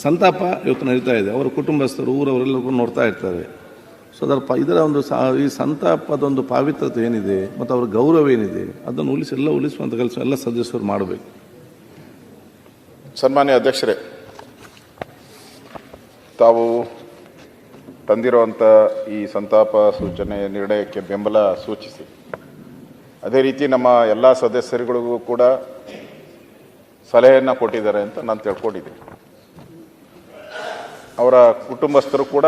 ಸಂತಾಪ ಇವತ್ತು ನಡೀತಾ ಇದೆ. ಅವರ ಕುಟುಂಬಸ್ಥರು ಊರವರೆಲ್ಲರೂ ನೋಡ್ತಾ ಇರ್ತಾರೆ. ಸೊ ಅದರ ಪ, ಇದರ ಒಂದು ಸಾ, ಈ ಸಂತಾಪದೊಂದು ಪಾವಿತ್ರತೆ ಏನಿದೆ ಮತ್ತು ಅವರ ಗೌರವ ಏನಿದೆ, ಅದನ್ನು ಉಳಿಸಿ, ಎಲ್ಲ ಉಳಿಸುವಂಥ ಕೆಲಸ ಎಲ್ಲ ಸದಸ್ಯರು ಮಾಡಬೇಕು. ಸನ್ಮಾನ್ಯ ಅಧ್ಯಕ್ಷರೇ, ತಾವು ತಂದಿರುವಂಥ ಈ ಸಂತಾಪ ಸೂಚನೆ ನಿರ್ಣಯಕ್ಕೆ ಬೆಂಬಲ ಸೂಚಿಸಿ. ಅದೇ ರೀತಿ ನಮ್ಮ ಎಲ್ಲ ಸದಸ್ಯರುಗಳಿಗೂ ಕೂಡ ಸಲಹೆಯನ್ನು ಕೊಟ್ಟಿದ್ದಾರೆ ಅಂತ ನಾನು ತಿಳ್ಕೊಂಡಿದ್ದೀನಿ. ಅವರ ಕುಟುಂಬಸ್ಥರು ಕೂಡ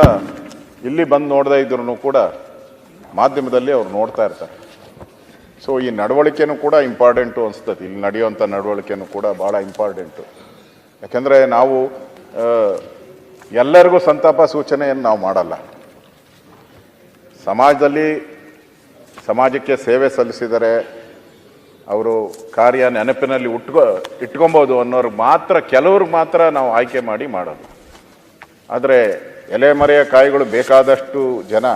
ಇಲ್ಲಿ ಬಂದು ನೋಡದೇ ಇದ್ರೂ ಕೂಡ ಮಾಧ್ಯಮದಲ್ಲಿ ಅವ್ರು ನೋಡ್ತಾ ಇರ್ತಾರೆ. ಸೊ ಈ ನಡವಳಿಕೆನೂ ಕೂಡ ಇಂಪಾರ್ಟೆಂಟು ಅನಿಸ್ತದೆ. ಇಲ್ಲಿ ನಡೆಯುವಂಥ ನಡವಳಿಕೆನೂ ಕೂಡ ಭಾಳ ಇಂಪಾರ್ಟೆಂಟು ಯಾಕೆಂದರೆ ನಾವು ಎಲ್ಲರಿಗೂ ಸಂತಾಪ ಸೂಚನೆಯನ್ನು ನಾವು ಮಾಡಲ್ಲ. ಸಮಾಜದಲ್ಲಿ ಸಮಾಜಕ್ಕೆ ಸೇವೆ ಸಲ್ಲಿಸಿದರೆ ಅವರು ಕಾರ್ಯ ನೆನಪಿನಲ್ಲಿ ಉಟ್ಕೊ, ಇಟ್ಕೊಬೋದು ಅನ್ನೋರು ಮಾತ್ರ, ಕೆಲವ್ರಿಗೆ ಮಾತ್ರ ನಾವು ಆಯ್ಕೆ ಮಾಡಿ ಮಾಡೋದು. ಆದರೆ ಎಲೆಮರೆಯ ಕಾಯಿಗಳು ಬೇಕಾದಷ್ಟು ಜನ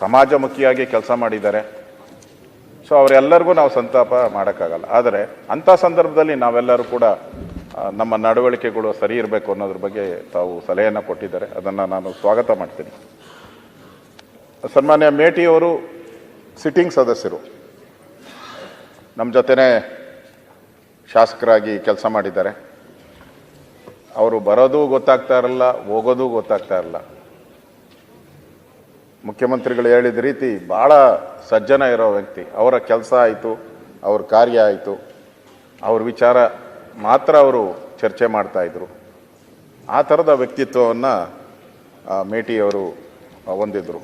ಸಮಾಜಮುಖಿಯಾಗಿ ಕೆಲಸ ಮಾಡಿದ್ದಾರೆ. ಸೊ ಅವರೆಲ್ಲರಿಗೂ ನಾವು ಸಂತಾಪ ಮಾಡೋಕ್ಕಾಗಲ್ಲ. ಆದರೆ ಅಂಥ ಸಂದರ್ಭದಲ್ಲಿ ನಾವೆಲ್ಲರೂ ಕೂಡ ನಮ್ಮ ನಡವಳಿಕೆಗಳು ಸರಿ ಇರಬೇಕು ಅನ್ನೋದ್ರ ಬಗ್ಗೆ ತಾವು ಸಲಹೆಯನ್ನು ಕೊಟ್ಟಿದ್ದಾರೆ. ಅದನ್ನು ನಾನು ಸ್ವಾಗತ ಮಾಡ್ತೀನಿ. ಸನ್ಮಾನ್ಯ ಮೇಟಿಯವರು ಸಿಟ್ಟಿಂಗ್ ಸದಸ್ಯರು. ನಮ್ಮ ಜೊತೆನೇ ಶಾಸಕರಾಗಿ ಕೆಲಸ ಮಾಡಿದ್ದಾರೆ. ಅವರು ಬರೋದು ಗೊತ್ತಾಗ್ತಾ ಇರಲ್ಲ, ಹೋಗೋದು ಗೊತ್ತಾಗ್ತಾ ಇರಲ್ಲ. ಮುಖ್ಯಮಂತ್ರಿಗಳು ಹೇಳಿದ ರೀತಿ ಭಾಳ ಸಜ್ಜನ ಇರೋ ವ್ಯಕ್ತಿ. ಅವರ ಕೆಲಸ ಆಯಿತು, ಅವ್ರ ಕಾರ್ಯ ಆಯಿತು. ಅವ್ರ ವಿಚಾರ ಮಾತ್ರ ಅವರು ಚರ್ಚೆ ಮಾಡ್ತಾಯಿದ್ರು ಆ ಥರದ ವ್ಯಕ್ತಿತ್ವವನ್ನು ಮೇಟಿಯವರು ಹೊಂದಿದ್ರು.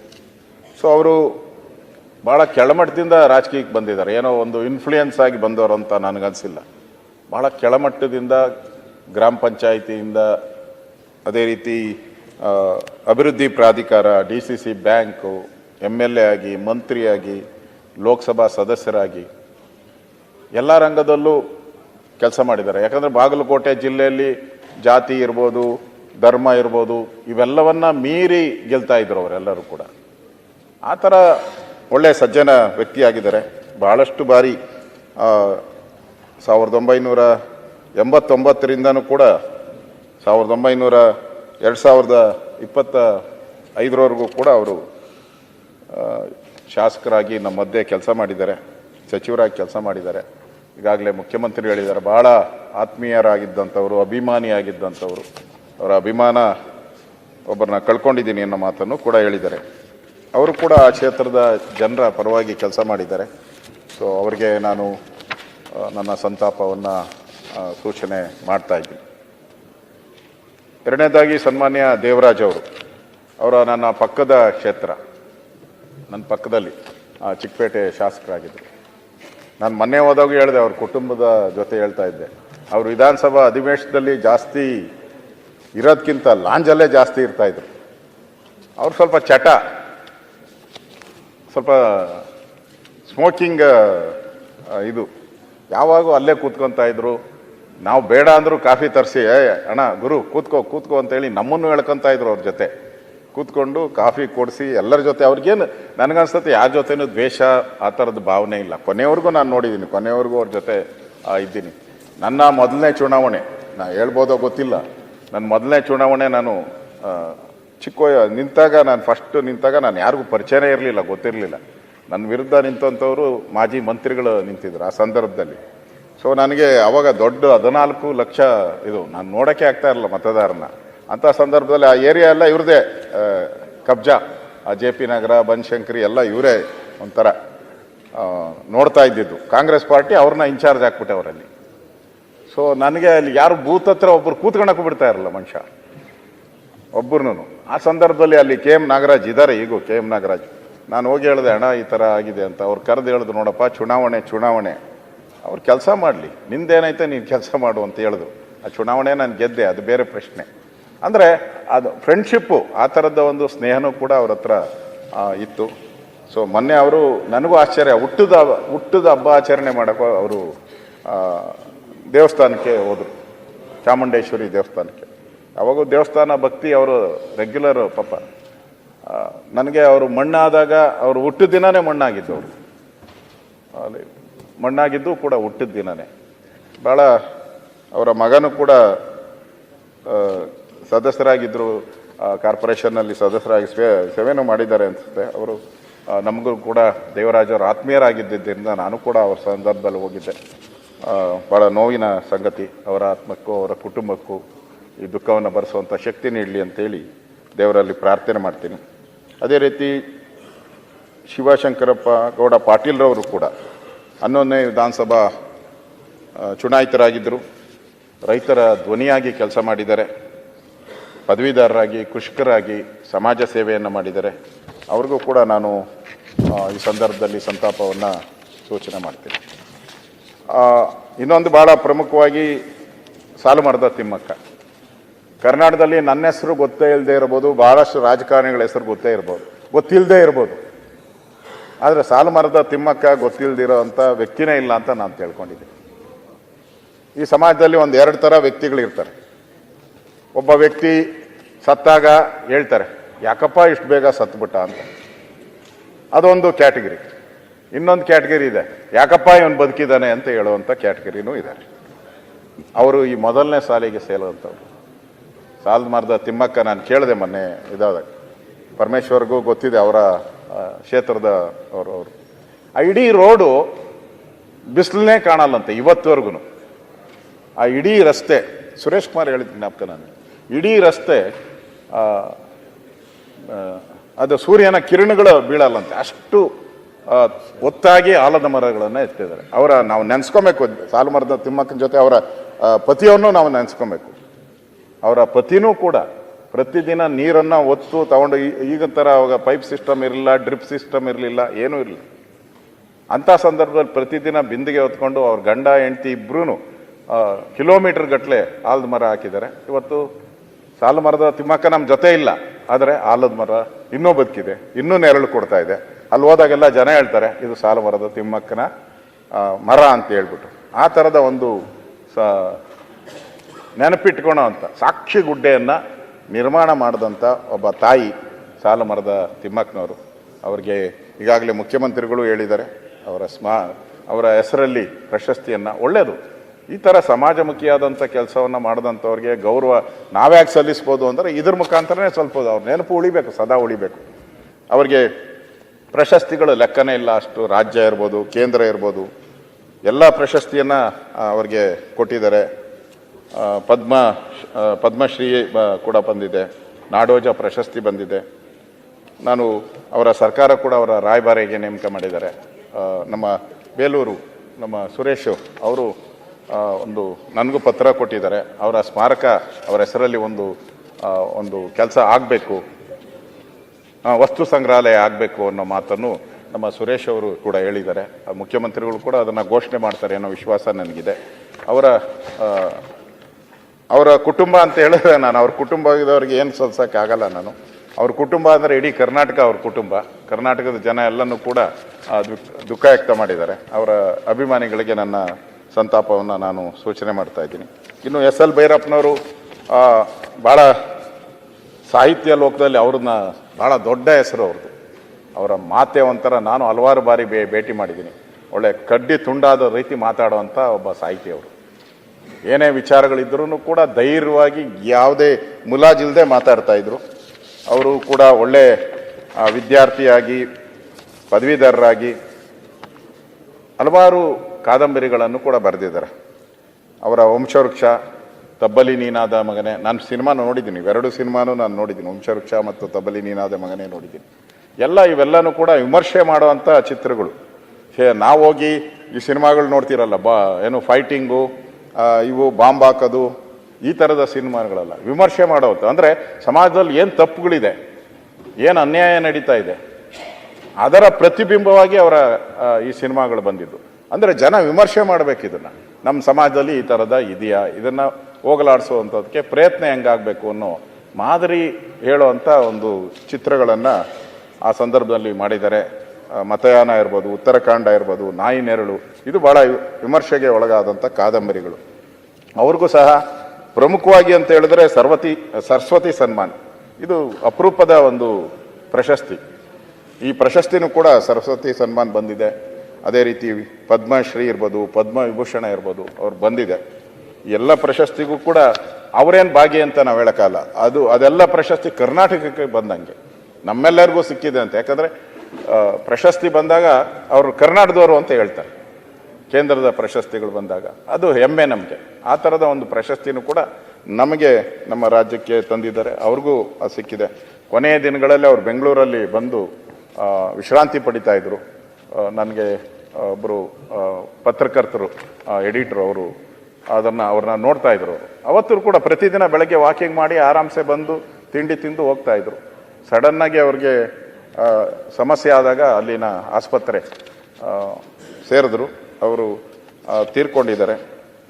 ಸೊ ಅವರು ಭಾಳ ಕೆಳಮಟ್ಟದಿಂದ ರಾಜಕೀಯಕ್ಕೆ ಬಂದಿದ್ದಾರೆ. ಏನೋ ಒಂದು ಇನ್ಫ್ಲೂಯೆನ್ಸ್ ಆಗಿ ಬಂದವರು ಅಂತ ನನಗನ್ಸಿಲ್ಲ. ಭಾಳ ಕೆಳಮಟ್ಟದಿಂದ ಗ್ರಾಮ ಪಂಚಾಯಿತಿಯಿಂದ ಅದೇ ರೀತಿ ಅಭಿವೃದ್ಧಿ ಪ್ರಾಧಿಕಾರ, D C C bank M L A ಆಗಿ, ಮಂತ್ರಿಯಾಗಿ, ಲೋಕಸಭಾ ಸದಸ್ಯರಾಗಿ ಎಲ್ಲ ರಂಗದಲ್ಲೂ ಕೆಲಸ ಮಾಡಿದ್ದಾರೆ. ಯಾಕಂದರೆ ಬಾಗಲಕೋಟೆ ಜಿಲ್ಲೆಯಲ್ಲಿ ಜಾತಿ ಇರ್ಬೋದು, ಧರ್ಮ ಇರ್ಬೋದು, ಇವೆಲ್ಲವನ್ನು ಮೀರಿ ಗೆಲ್ತಾ ಇದ್ರು ಅವರೆಲ್ಲರೂ ಕೂಡ. ಆ ಥರ ಒಳ್ಳೆಯ ಸಜ್ಜನ ವ್ಯಕ್ತಿಯಾಗಿದ್ದಾರೆ. ಭಾಳಷ್ಟು ಬಾರಿ ಸಾವಿರದ ಒಂಬೈನೂರ ಎಂಬತ್ತೊಂಬತ್ತರಿಂದನೂ ಕೂಡ ಸಾವಿರದ ಒಂಬೈನೂರ ಎರಡು ಸಾವಿರದ ಇಪ್ಪತ್ತ ಐದರವರೆಗೂ ಕೂಡ ಅವರು ಶಾಸಕರಾಗಿ ನಮ್ಮ ಮಧ್ಯೆ ಕೆಲಸ ಮಾಡಿದ್ದಾರೆ, ಸಚಿವರಾಗಿ ಕೆಲಸ ಮಾಡಿದ್ದಾರೆ. ಈಗಾಗಲೇ ಮುಖ್ಯಮಂತ್ರಿ ಹೇಳಿದ್ದಾರೆ ಭಾಳ ಆತ್ಮೀಯರಾಗಿದ್ದಂಥವರು, ಅಭಿಮಾನಿಯಾಗಿದ್ದಂಥವರು. ಅವರ ಅಭಿಮಾನ ಒಬ್ಬರನ್ನ ಕಳ್ಕೊಂಡಿದ್ದೀನಿ ಅನ್ನೋ ಮಾತನ್ನು ಕೂಡ ಹೇಳಿದ್ದಾರೆ. ಅವರು ಕೂಡ ಆ ಕ್ಷೇತ್ರದ ಜನರ ಪರವಾಗಿ ಕೆಲಸ ಮಾಡಿದ್ದಾರೆ. ಸೊ ಅವರಿಗೆ ನಾನು ನನ್ನ ಸಂತಾಪವನ್ನು ಸೂಚನೆ ಮಾಡ್ತಾ ಇದ್ದೀನಿ ಎರಡನೇದಾಗಿ ಸನ್ಮಾನ್ಯ ದೇವರಾಜ್ ಅವರು. ಅವರ ನನ್ನ ಪಕ್ಕದ ಕ್ಷೇತ್ರ. ನನ್ನ ಪಕ್ಕದಲ್ಲಿ ಚಿಕ್ಕಪೇಟೆ ಶಾಸಕರಾಗಿದ್ದರು. ನಾನು ಮೊನ್ನೆ ಹೋದಾಗ ಹೇಳಿದೆ, ಅವ್ರ ಕುಟುಂಬದ ಜೊತೆ ಹೇಳ್ತಾ ಇದ್ದೆ. ಅವರು ವಿಧಾನಸಭಾ ಅಧಿವೇಶನದಲ್ಲಿ ಜಾಸ್ತಿ ಇರೋದಕ್ಕಿಂತ ಲಾಂಜಲ್ಲೇ ಜಾಸ್ತಿ ಇರ್ತಾಯಿದ್ರು ಅವ್ರು ಸ್ವಲ್ಪ ಚಟ, ಸ್ವಲ್ಪ ಸ್ಮೋಕಿಂಗ್ ಇದು. ಯಾವಾಗೂ ಅಲ್ಲೇ ಕೂತ್ಕೊತಾ ಇದ್ರು. ನಾವು ಬೇಡ ಅಂದರೂ ಕಾಫಿ ತರಿಸಿ ಅಣ್ಣ, ಗುರು, ಕೂತ್ಕೋ ಕೂತ್ಕೋ ಅಂತೇಳಿ ನಮ್ಮನ್ನು ಹೇಳ್ಕೊಂತ ಇದ್ರು ಅವ್ರ ಜೊತೆ. ಕೂತ್ಕೊಂಡು ಕಾಫಿ ಕೊಡಿಸಿ, ಎಲ್ಲರ ಜೊತೆ ಅವ್ರಿಗೇನು ನನಗನ್ಸ್ತತಿ, ಯಾರ ಜೊತೆನೂ ದ್ವೇಷ, ಆ ಥರದ ಭಾವನೆ ಇಲ್ಲ. ಕೊನೆವರೆಗೂ ನಾನು ನೋಡಿದ್ದೀನಿ ಕೊನೆವರೆಗೂ ಅವ್ರ ಜೊತೆ ಇದ್ದೀನಿ. ನನ್ನ ಮೊದಲನೇ ಚುನಾವಣೆ, ನಾ ಹೇಳ್ಬೋದೋ ಗೊತ್ತಿಲ್ಲ. ನನ್ನ ಮೊದಲನೇ ಚುನಾವಣೆ ನಾನು ಚಿಕ್ಕ ನಿಂತಾಗ ನಾನು ಫಸ್ಟ್ ನಿಂತಾಗ ನಾನು ಯಾರಿಗೂ ಪರಿಚಯನೇ ಇರಲಿಲ್ಲ, ಗೊತ್ತಿರಲಿಲ್ಲ. ನನ್ನ ವಿರುದ್ಧ ನಿಂತಂಥವ್ರು ಮಾಜಿ ಮಂತ್ರಿಗಳು ನಿಂತಿದ್ರು ಆ ಸಂದರ್ಭದಲ್ಲಿ. ಸೊ ನನಗೆ ಅವಾಗ ದೊಡ್ಡ ಹದಿನಾಲ್ಕು ಲಕ್ಷ ಇದು, ನಾನು ನೋಡೋಕ್ಕೆ ಆಗ್ತಾ ಇರಲಿಲ್ಲ ಮತದಾರನ ಅಂಥ ಸಂದರ್ಭದಲ್ಲಿ ಆ ಏರಿಯಾ ಎಲ್ಲ ಇವ್ರದೇ ಕಬ್ಜಾ. ಆ ಜೆ ಪಿ ನಗರ, ಬನಶಂಕರಿ ಎಲ್ಲ ಇವರೇ ಒಂಥರ ನೋಡ್ತಾ ಇದ್ದಿದ್ದು. ಕಾಂಗ್ರೆಸ್ ಪಾರ್ಟಿ ಅವ್ರನ್ನ ಇನ್ಚಾರ್ಜ್ ಹಾಕ್ಬಿಟ್ಟೆ ಅವರಲ್ಲಿ ಸೊ ನನಗೆ ಅಲ್ಲಿ ಯಾರು ಬೂತ್ ಹತ್ರ ಒಬ್ಬರು ಕೂತ್ಕೊಳಕ್ಕೆ ಬಿಡ್ತಾ ಇರಲ್ಲ ಮನುಷ್ಯ. ಒಬ್ಬರನ್ನು ಆ ಸಂದರ್ಭದಲ್ಲಿ ಅಲ್ಲಿ ಕೆ ಎಂ ನಾಗರಾಜ್ ಇದ್ದಾರೆ ಈಗ, ಕೆ ಎಂ ನಾಗರಾಜ್. ನಾನು ಹೋಗಿ ಹೇಳಿದೆ, ಅಣ್ಣ, ಈ ಥರ ಆಗಿದೆ ಅಂತ. ಅವ್ರು ಕರೆದು ಹೇಳಿದ್ರು ನೋಡಪ್ಪ, ಚುನಾವಣೆ ಚುನಾವಣೆ. ಅವ್ರು ಕೆಲಸ ಮಾಡಲಿ. ನಿಂದೇನೈತೆ ನೀನು ಕೆಲಸ ಮಾಡು ಅಂತ ಹೇಳಿದ್ರು ಆ ಚುನಾವಣೆ ನಾನು ಗೆದ್ದೆ, ಅದು ಬೇರೆ ಪ್ರಶ್ನೆ. ಅಂದರೆ ಅದು ಫ್ರೆಂಡ್ಶಿಪ್ಪು ಆ ಥರದ ಒಂದು ಸ್ನೇಹನೂ ಕೂಡ ಅವ್ರ ಹತ್ರ ಇತ್ತು. ಸೊ ಮೊನ್ನೆ ಅವರು ನನಗೂ ಆಶ್ಚರ್ಯ, ಹುಟ್ಟದ ಹುಟ್ಟದ ಹಬ್ಬ ಆಚರಣೆ ಮಾಡೋಕ್ಕೂ ಅವರು ದೇವಸ್ಥಾನಕ್ಕೆ ಹೋದರು. ಚಾಮುಂಡೇಶ್ವರಿ ದೇವಸ್ಥಾನಕ್ಕೆ. ಅವಾಗೂ ದೇವಸ್ಥಾನ ಭಕ್ತಿ ಅವರು ರೆಗ್ಯುಲರ್ ಪಾಪ. ನನಗೆ ಅವರು ಮಣ್ಣಾದಾಗ, ಅವರು ದಿನನೇ ಮಣ್ಣಾಗಿದ್ದು ಅವರು ಅಲ್ಲಿ ಮಣ್ಣಾಗಿದ್ದು ಕೂಡ ಹುಟ್ಟಿದ ದಿನನೇ. ಭಾಳ ಅವರ ಮಗನೂ ಕೂಡ ಸದಸ್ಯರಾಗಿದ್ದರು ಕಾರ್ಪೊರೇಷನ್ನಲ್ಲಿ ಸದಸ್ಯರಾಗಿ ಸೇ- ಸೇವೆನೂ ಮಾಡಿದ್ದಾರೆ ಅನಿಸುತ್ತೆ. ಅವರು ನಮಗೂ ಕೂಡ ದೇವರಾಜವರು ಆತ್ಮೀಯರಾಗಿದ್ದರಿಂದ ನಾನು ಕೂಡ ಅವ್ರ ಸಂದರ್ಭದಲ್ಲಿ ಹೋಗಿದ್ದೆ. ಭಾಳ ನೋವಿನ ಸಂಗತಿ. ಅವರ ಆತ್ಮಕ್ಕೂ, ಅವರ ಕುಟುಂಬಕ್ಕೂ ಈ ದುಃಖವನ್ನು ಭರಿಸುವಂಥ ಶಕ್ತಿ ನೀಡಲಿ ಅಂತೇಳಿ ದೇವರಲ್ಲಿ ಪ್ರಾರ್ಥನೆ ಮಾಡ್ತೀನಿ. ಅದೇ ರೀತಿ ಶಿವಶಂಕರಪ್ಪ ಗೌಡ ಪಾಟೀಲ್ರವರು ಕೂಡ ಹನ್ನೊಂದನೇ ವಿಧಾನಸಭಾ ಚುನಾಯಿತರಾಗಿದ್ದರು. ರೈತರ ಧ್ವನಿಯಾಗಿ ಕೆಲಸ ಮಾಡಿದ್ದಾರೆ. ಪದವೀಧರರಾಗಿ, ಕೃಷಿಕರಾಗಿ ಸಮಾಜ ಸೇವೆಯನ್ನು ಮಾಡಿದ್ದಾರೆ. ಅವ್ರಿಗೂ ಕೂಡ ನಾನು ಈ ಸಂದರ್ಭದಲ್ಲಿ ಸಂತಾಪವನ್ನು ಸೂಚನೆ ಮಾಡ್ತೀನಿ. ಇನ್ನೊಂದು ಭಾಳ ಪ್ರಮುಖವಾಗಿ ಸಾಲು ಮರದ ತಿಮ್ಮಕ್ಕ. ಕರ್ನಾಟಕದಲ್ಲಿ ನನ್ನ ಹೆಸರು ಗೊತ್ತೇ ಇಲ್ಲದೆ ಇರ್ಬೋದು ಭಾಳಷ್ಟು ರಾಜಕಾರಣಿಗಳ ಹೆಸರು ಗೊತ್ತೇ ಇರ್ಬೋದು ಗೊತ್ತಿಲ್ಲದೆ ಇರ್ಬೋದು. ಆದರೆ ಸಾಲು ಮರದ ತಿಮ್ಮಕ್ಕ ಗೊತ್ತಿಲ್ಲದಿರೋ ಅಂಥ ವ್ಯಕ್ತಿನೇ ಇಲ್ಲ ಅಂತ ನಾನು ತಿಳ್ಕೊಂಡಿದ್ದೆ. ಈ ಸಮಾಜದಲ್ಲಿ ಒಂದು ಎರಡು ಥರ ವ್ಯಕ್ತಿಗಳಿರ್ತಾರೆ ಒಬ್ಬ ವ್ಯಕ್ತಿ ಸತ್ತಾಗ ಹೇಳ್ತಾರೆ, ಯಾಕಪ್ಪ ಇಷ್ಟು ಬೇಗ ಸತ್ಬಿಟ್ಟ? ಅಂತ. ಅದೊಂದು ಕ್ಯಾಟಗರಿ. ಇನ್ನೊಂದು ಕ್ಯಾಟಗರಿ ಇದೆ, ಯಾಕಪ್ಪ ಇವನು ಬದುಕಿದ್ದಾನೆ ಅಂತ ಹೇಳುವಂಥ ಕ್ಯಾಟಗರಿನೂ ಇದ್ದಾರೆ ಅವರು ಈ ಮೊದಲನೇ ಸಾಲಿಗೆ ಸೇರುವಂಥವ್ರು. ಸಾಲದ ಮರದ ತಿಮ್ಮಕ್ಕ ನಾನು ಕೇಳಿದೆ ಮೊನ್ನೆ ಇದಾದಾಗ. ಪರಮೇಶ್ವರ್ಗೂ ಗೊತ್ತಿದೆ ಅವರ ಕ್ಷೇತ್ರದ ಅವರು ಅವರು ಇಡೀ ರೋಡು ಬಿಸಿಲನ್ನೇ ಕಾಣಲ್ಲಂತೆ ಇವತ್ತುವರೆಗೂ ಆ ಇಡೀ ರಸ್ತೆ, ಸುರೇಶ್ ಕುಮಾರ್ ಹೇಳಿದ ಜ್ಞಾಪಕ ನಾನು, ಇಡೀ ರಸ್ತೆ ಅದು ಸೂರ್ಯನ ಕಿರಣಗಳು ಬೀಳಲ್ಲಂತೆ. ಅಷ್ಟು ಒತ್ತಾಗಿ ಆಲದ ಮರಗಳನ್ನು ಎತ್ತಿದ್ದಾರೆ. ಅವರ ನಾವು ನೆನೆಸ್ಕೊಬೇಕು ಸಾಲು ಮರದ ತಿಮ್ಮಕ್ಕನ ಜೊತೆ ಅವರ ಪತಿಯವನ್ನು ನಾವು ನೆನೆಸ್ಕೊಬೇಕು. ಅವರ ಪತಿನೂ ಕೂಡ ಪ್ರತಿದಿನ ನೀರನ್ನು ಒತ್ತು ತಗೊಂಡು ಈಗಿನ ಈಗ ಥರ ಅವಾಗ ಪೈಪ್ ಸಿಸ್ಟಮ್ ಇರಲಿಲ್ಲ ಡ್ರಿಪ್ ಸಿಸ್ಟಮ್ ಇರಲಿಲ್ಲ, ಏನೂ ಇರಲಿಲ್ಲ. ಅಂಥ ಸಂದರ್ಭದಲ್ಲಿ ಪ್ರತಿದಿನ ಬಿಂದಿಗೆ ಹೊತ್ಕೊಂಡು ಅವ್ರ ಗಂಡ, ಹೆಂಡತಿ ಇಬ್ಬರೂ ಕಿಲೋಮೀಟರ್ ಗಟ್ಟಲೆ ಆಲದ ಮರ ಹಾಕಿದ್ದಾರೆ. ಇವತ್ತು ಸಾಲು ಮರದ ತಿಮ್ಮಕ್ಕ ನಮ್ಮ ಜೊತೆ ಇಲ್ಲ, ಆದರೆ ಆಲದ ಮರ ಇನ್ನೂ ಬದುಕಿದೆ ಇನ್ನೂ ನೆರಳು ಕೊಡ್ತಾ ಇದೆ. ಅಲ್ಲಿ ಹೋದಾಗೆಲ್ಲ ಜನ ಹೇಳ್ತಾರೆ, ಇದು ಸಾಲು ಮರದ ತಿಮ್ಮಕ್ಕನ ಮರ ಅಂತ ಹೇಳ್ಬಿಟ್ಟು. ಆ ಥರದ ಒಂದು ಸ ನೆನಪಿಟ್ಕೋಣ ಅಂತ, ಸಾಕ್ಷಿ ಗುಡ್ಡೆಯನ್ನು ನಿರ್ಮಾಣ ಮಾಡಿದಂಥ ಒಬ್ಬ ತಾಯಿ ಸಾಲು ಮರದ ತಿಮ್ಮಕ್ಕನವರು. ಅವರಿಗೆ ಈಗಾಗಲೇ ಮುಖ್ಯಮಂತ್ರಿಗಳು ಹೇಳಿದ್ದಾರೆ. ಅವರ ಸ್ಮಾ, ಅವರ ಹೆಸರಲ್ಲಿ ಪ್ರಶಸ್ತಿಯನ್ನು ಒಳ್ಳೆಯದು ಈ ಥರ ಸಮಾಜಮುಖಿಯಾದಂಥ ಕೆಲಸವನ್ನು ಮಾಡಿದಂಥವ್ರಿಗೆ ಗೌರವ ನಾವ್ಯಾಕೆ ಸಲ್ಲಿಸ್ಬೋದು ಅಂದರೆ ಇದ್ರ ಮುಖಾಂತರನೇ ಸ್ವಲ್ಪ ಅವ್ರ ನೆನಪು ಉಳಿಬೇಕು, ಸದಾ ಉಳಿಬೇಕು. ಅವರಿಗೆ ಪ್ರಶಸ್ತಿಗಳು ಲೆಕ್ಕನೇ ಇಲ್ಲ. ಅಷ್ಟು ರಾಜ್ಯ ಇರ್ಬೋದು, ಕೇಂದ್ರ ಇರ್ಬೋದು. ಎಲ್ಲ ಪ್ರಶಸ್ತಿಯನ್ನು ಅವರಿಗೆ ಕೊಟ್ಟಿದ್ದಾರೆ. ಪದ್ಮ ಪದ್ಮಶ್ರೀ ಕೂಡ ಬಂದಿದೆ. ನಾಡೋಜ ಪ್ರಶಸ್ತಿ ಬಂದಿದೆ. ನಾನು ಅವರ ಸರ್ಕಾರ ಕೂಡ ಅವರ ರಾಯಭಾರಿಗೆ ನೇಮಕ ಮಾಡಿದ್ದಾರೆ. ನಮ್ಮ ಬೇಲೂರು, ನಮ್ಮ ಸುರೇಶ್ ಅವರು ಒಂದು ನನಗೂ ಪತ್ರ ಕೊಟ್ಟಿದ್ದಾರೆ. ಅವರ ಸ್ಮಾರಕ ಅವರ ಹೆಸರಲ್ಲಿ ಒಂದು ಒಂದು ಕೆಲಸ ಆಗಬೇಕು. ವಸ್ತು ಸಂಗ್ರಹಾಲಯ ಆಗಬೇಕು ಅನ್ನೋ ಮಾತನ್ನು ನಮ್ಮ ಸುರೇಶ್ ಅವರು ಕೂಡ ಹೇಳಿದ್ದಾರೆ. ಮುಖ್ಯಮಂತ್ರಿಗಳು ಕೂಡ ಅದನ್ನು ಘೋಷಣೆ ಮಾಡ್ತಾರೆ ಅನ್ನೋ ವಿಶ್ವಾಸ ನನಗಿದೆ. ಅವರ ಅವರ ಕುಟುಂಬ ಅಂತ ಹೇಳಿದ್ರೆ ನಾನು ಅವ್ರ ಕುಟುಂಬದವ್ರಿಗೆ ಏನು ಸಲ್ಸಕ್ಕೆ ಆಗಲ್ಲ ನಾನು. ಅವ್ರ ಕುಟುಂಬ ಅಂದರೆ ಇಡೀ ಕರ್ನಾಟಕ ಅವ್ರ ಕುಟುಂಬ. ಕರ್ನಾಟಕದ ಜನ ಎಲ್ಲನೂ ಕೂಡ ದುಃಖ- ವ್ಯಕ್ತ ಮಾಡಿದ್ದಾರೆ. ಅವರ ಅಭಿಮಾನಿಗಳಿಗೆ ನನ್ನ ಸಂತಾಪವನ್ನು ನಾನು ಸೂಚನೆ ಮಾಡ್ತಾ ಇದ್ದೀನಿ. ಇನ್ನು ಎಸ್ ಎಲ್ ಭೈರಪ್ಪನವರು ಭಾಳ ಸಾಹಿತ್ಯ ಲೋಕದಲ್ಲಿ ಅವ್ರನ್ನ ಭಾಳ ದೊಡ್ಡ ಹೆಸರು ಅವ್ರದ್ದು. ಅವರ ಮಾತೆ ಒಂಥರ ನಾನು ಹಲವಾರು ಬಾರಿ ಭೇಟಿ ಮಾಡಿದ್ದೀನಿ. ಒಳ್ಳೆ ಕಡ್ಡಿ ತುಂಡಾದ ರೀತಿ ಮಾತಾಡುವಂಥ ಒಬ್ಬ ಸಾಹಿತಿ ಅವರು. ಏನೇ ವಿಚಾರಗಳಿದ್ರೂ ಕೂಡ ಧೈರ್ಯವಾಗಿ ಯಾವುದೇ ಮುಲಾಜಿಲ್ಲದೆ ಮಾತಾಡ್ತಾ ಇದ್ರು. ಅವರು ಕೂಡ ಒಳ್ಳೆ ವಿದ್ಯಾರ್ಥಿಯಾಗಿ, ಪದವೀಧರರಾಗಿ ಹಲವಾರು ಕಾದಂಬರಿಗಳನ್ನು ಕೂಡ ಬರೆದಿದ್ದಾರೆ. ಅವರ ವಂಶವೃಕ್ಷ, ತಬ್ಬಲಿ ನೀನಾದ ಮಗನೇ, ನಾನು ಸಿನಿಮಾ ನೋಡಿದ್ದೀನಿ ಇವೆರಡು ಸಿನಿಮಾನೂ ನಾನು ನೋಡಿದ್ದೀನಿ, ವಂಶವೃಕ್ಷ ಮತ್ತು ತಬ್ಬಲಿ ನೀನಾದ ಮಗನೇ ನೋಡಿದ್ದೀನಿ. ಎಲ್ಲ ಇವೆಲ್ಲನೂ ಕೂಡ ವಿಮರ್ಶೆ ಮಾಡುವಂಥ ಚಿತ್ರಗಳು. ಹೇ, ನಾವು ಹೋಗಿ ಈ ಸಿನಿಮಾಗಳು ನೋಡ್ತಿರಲ್ಲ, ಬಾ, ಏನು ಫೈಟಿಂಗು ಇವು ಬಾಂಬ್ ಹಾಕೋದು, ಈ ಥರದ ಸಿನಿಮಾಗಳಲ್ಲ, ವಿಮರ್ಶೆ ಮಾಡೋದು. ಅಂದರೆ ಸಮಾಜದಲ್ಲಿ ಏನು ತಪ್ಪುಗಳಿದೆ, ಏನು ಅನ್ಯಾಯ ನಡೀತಾ ಇದೆ, ಅದರ ಪ್ರತಿಬಿಂಬವಾಗಿ ಅವರ ಈ ಸಿನಿಮಾಗಳು ಬಂದಿದ್ದು. ಅಂದರೆ ಜನ ವಿಮರ್ಶೆ ಮಾಡಬೇಕು ಇದನ್ನು. ನಮ್ಮ ಸಮಾಜದಲ್ಲಿ ಈ ಥರದ ಇದೆಯಾ, ಇದನ್ನು ಹೋಗಲಾಡಿಸುವಂಥದಕ್ಕೆ ಪ್ರಯತ್ನ ಹೆಂಗಾಗಬೇಕು ಅನ್ನೋ ಮಾದರಿ ಹೇಳುವಂಥ ಒಂದು ಚಿತ್ರಗಳನ್ನು ಆ ಸಂದರ್ಭದಲ್ಲಿ ಮಾಡಿದ್ದಾರೆ. ಮತಯಾನ ಇರ್ಬೋದು, ಉತ್ತರಕಾಂಡ ಇರ್ಬೋದು, ನಾಯಿ ನೆರಳು, ಇದು ಭಾಳ ವಿಮರ್ಶೆಗೆ ಒಳಗಾದಂಥ ಕಾದಂಬರಿಗಳು. ಅವ್ರಿಗೂ ಸಹ ಪ್ರಮುಖವಾಗಿ ಅಂತ ಹೇಳಿದ್ರೆ ಸರ್ವತಿ, ಸರಸ್ವತಿ ಸನ್ಮಾನ್. ಇದು ಅಪರೂಪದ ಒಂದು ಪ್ರಶಸ್ತಿ. ಈ ಪ್ರಶಸ್ತಿನೂ ಕೂಡ ಸರಸ್ವತಿ ಸನ್ಮಾನ್ ಬಂದಿದೆ. ಅದೇ ರೀತಿ ಪದ್ಮಶ್ರೀ ಇರ್ಬೋದು ಪದ್ಮ ವಿಭೂಷಣ ಇರ್ಬೋದು, ಅವ್ರು ಬಂದಿದೆ. ಎಲ್ಲ ಪ್ರಶಸ್ತಿಗೂ ಕೂಡ ಅವರೇನು ಭಾಗಿ ಅಂತ ನಾವು ಹೇಳೋಕ್ಕಲ್ಲ ಅದು, ಅದೆಲ್ಲ ಪ್ರಶಸ್ತಿ ಕರ್ನಾಟಕಕ್ಕೆ ಬಂದಂಗೆ. ನಮ್ಮೆಲ್ಲರಿಗೂ ಸಿಕ್ಕಿದೆ ಅಂತ. ಯಾಕಂದರೆ ಪ್ರಶಸ್ತಿ ಬಂದಾಗ ಅವರು ಕರ್ನಾಟಕದವರು ಅಂತ ಹೇಳ್ತಾರೆ. ಕೇಂದ್ರದ ಪ್ರಶಸ್ತಿಗಳು ಬಂದಾಗ. ಅದು ಹೆಮ್ಮೆ ನಮಗೆ. ಆ ಥರದ ಒಂದು ಪ್ರಶಸ್ತಿನೂ ಕೂಡ ನಮಗೆ ನಮ್ಮ ರಾಜ್ಯಕ್ಕೆ ತಂದಿದ್ದಾರೆ. ಅವ್ರಿಗೂ ಸಿಕ್ಕಿದೆ. ಕೊನೆಯ ದಿನಗಳಲ್ಲಿ ಅವರು ಬೆಂಗಳೂರಲ್ಲಿ ಬಂದು ವಿಶ್ರಾಂತಿ ಪಡಿತಾ ಇದ್ರು. ನನಗೆ ಒಬ್ಬರು ಪತ್ರಕರ್ತರು ಎಡಿಟ್ರು ಅವರು ಅದನ್ನು ಅವ್ರನ್ನ ನೋಡ್ತಾ ಇದ್ರು ಅವತ್ತೂ ಕೂಡ ಪ್ರತಿದಿನ ಬೆಳಗ್ಗೆ ವಾಕಿಂಗ್ ಮಾಡಿ ಆರಾಮ್ಸೆ ಬಂದು ತಿಂಡಿ ತಿಂದು ಹೋಗ್ತಾ ಇದ್ರು. ಸಡನ್ನಾಗಿ ಅವ್ರಿಗೆ ಸಮಸ್ಯೆ ಆದಾಗ ಅಲ್ಲಿನ ಆಸ್ಪತ್ರೆ ಸೇರಿದ್ರು. ಅವರು ತೀರ್ಕೊಂಡಿದ್ದಾರೆ.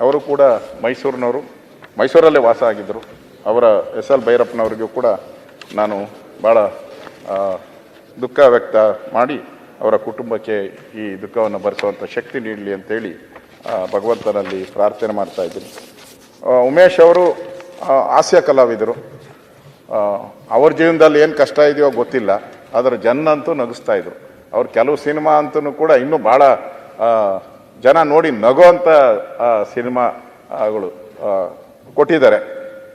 ಅವರು ಕೂಡ ಮೈಸೂರಿನವರು, ಮೈಸೂರಲ್ಲೇ ವಾಸ ಆಗಿದ್ದರು ಅವರ ಎಸ್ ಎಲ್ ಭೈರಪ್ಪನವರಿಗೂ ಕೂಡ ನಾನು ಭಾಳ ದುಃಖ ವ್ಯಕ್ತ ಮಾಡಿ ಅವರ ಕುಟುಂಬಕ್ಕೆ ಈ ದುಃಖವನ್ನು ಭರಿಸುವಂಥ ಶಕ್ತಿ ನೀಡಲಿ ಅಂತೇಳಿ ಭಗವಂತನಲ್ಲಿ ಪ್ರಾರ್ಥನೆ ಮಾಡ್ತಾ ಇದ್ದೀನಿ. ಉಮೇಶ್ ಅವರು ಹಾಸ್ಯ ಕಲಾವಿದರು. ಅವ್ರ ಜೀವನದಲ್ಲಿ ಏನು ಕಷ್ಟ ಇದೆಯೋ ಗೊತ್ತಿಲ್ಲ. ಆದರೆ ಜನ ಅಂತೂ ನಗಿಸ್ತಾ ಇದ್ರು. ಅವ್ರ ಕೆಲವು ಸಿನಿಮಾ ಅಂತೂ ಕೂಡ ಇನ್ನೂ ಭಾಳ ಜನ ನೋಡಿ ನಗೋವಂಥ ಸಿನಿಮಾಗಳು ಕೊಟ್ಟಿದ್ದಾರೆ.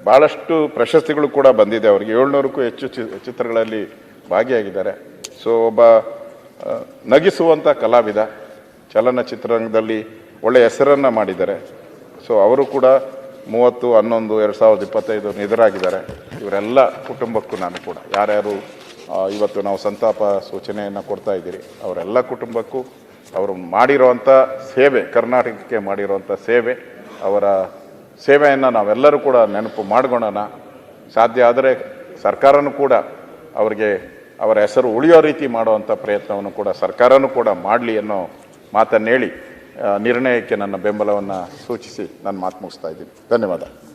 ಭಾಳಷ್ಟು ಪ್ರಶಸ್ತಿಗಳು ಕೂಡ ಬಂದಿದೆ ಅವರಿಗೆ. ಏಳ್ನೂರಕ್ಕೂ ಹೆಚ್ಚು ಚಿತ್ರಗಳಲ್ಲಿ ಭಾಗಿಯಾಗಿದ್ದಾರೆ. ಸೊ ಒಬ್ಬ ನಗಿಸುವಂಥ ಕಲಾವಿದ, ಚಲನಚಿತ್ರರಂಗದಲ್ಲಿ ಒಳ್ಳೆಯ ಹೆಸರನ್ನು ಮಾಡಿದ್ದಾರೆ. ಸೊ ಅವರು ಕೂಡ ಮೂವತ್ತು, ಹನ್ನೊಂದು, ಎರಡು ಸಾವಿರದ ಇಪ್ಪತ್ತೈದು ನಿಧರಾಗಿದ್ದಾರೆ ಇವರೆಲ್ಲ ಕುಟುಂಬಕ್ಕೂ ನಾನು ಕೂಡ. ಯಾರ್ಯಾರು ಇವತ್ತು ನಾವು ಸಂತಾಪ ಸೂಚನೆಯನ್ನು ಕೊಡ್ತಾ ಇದ್ದೀರಿ. ಅವರೆಲ್ಲ ಕುಟುಂಬಕ್ಕೂ ಅವರು ಮಾಡಿರೋವಂಥ ಸೇವೆ, ಕರ್ನಾಟಕಕ್ಕೆ ಮಾಡಿರೋವಂಥ ಸೇವೆ, ಅವರ ಸೇವೆಯನ್ನು ನಾವೆಲ್ಲರೂ ಕೂಡ ನೆನಪು ಮಾಡ್ಕೊಳ್ಳೋಣ ಸಾಧ್ಯ ಆದರೆ ಸರ್ಕಾರನೂ ಕೂಡ ಅವರಿಗೆ ಅವರ ಹೆಸರು ಉಳಿಯೋ ರೀತಿ ಮಾಡುವಂಥ ಪ್ರಯತ್ನವನ್ನು ಕೂಡ ಸರ್ಕಾರನೂ ಕೂಡ ಮಾಡಲಿ ಅನ್ನೋ ಮಾತನ್ನೇಳಿ ನಿರ್ಣಯಕ್ಕೆ ನನ್ನ ಬೆಂಬಲವನ್ನು ಸೂಚಿಸಿ ನಾನು ಮಾತು ಮುಗಿಸ್ತಾ ಇದ್ದೀನಿ. ಧನ್ಯವಾದ.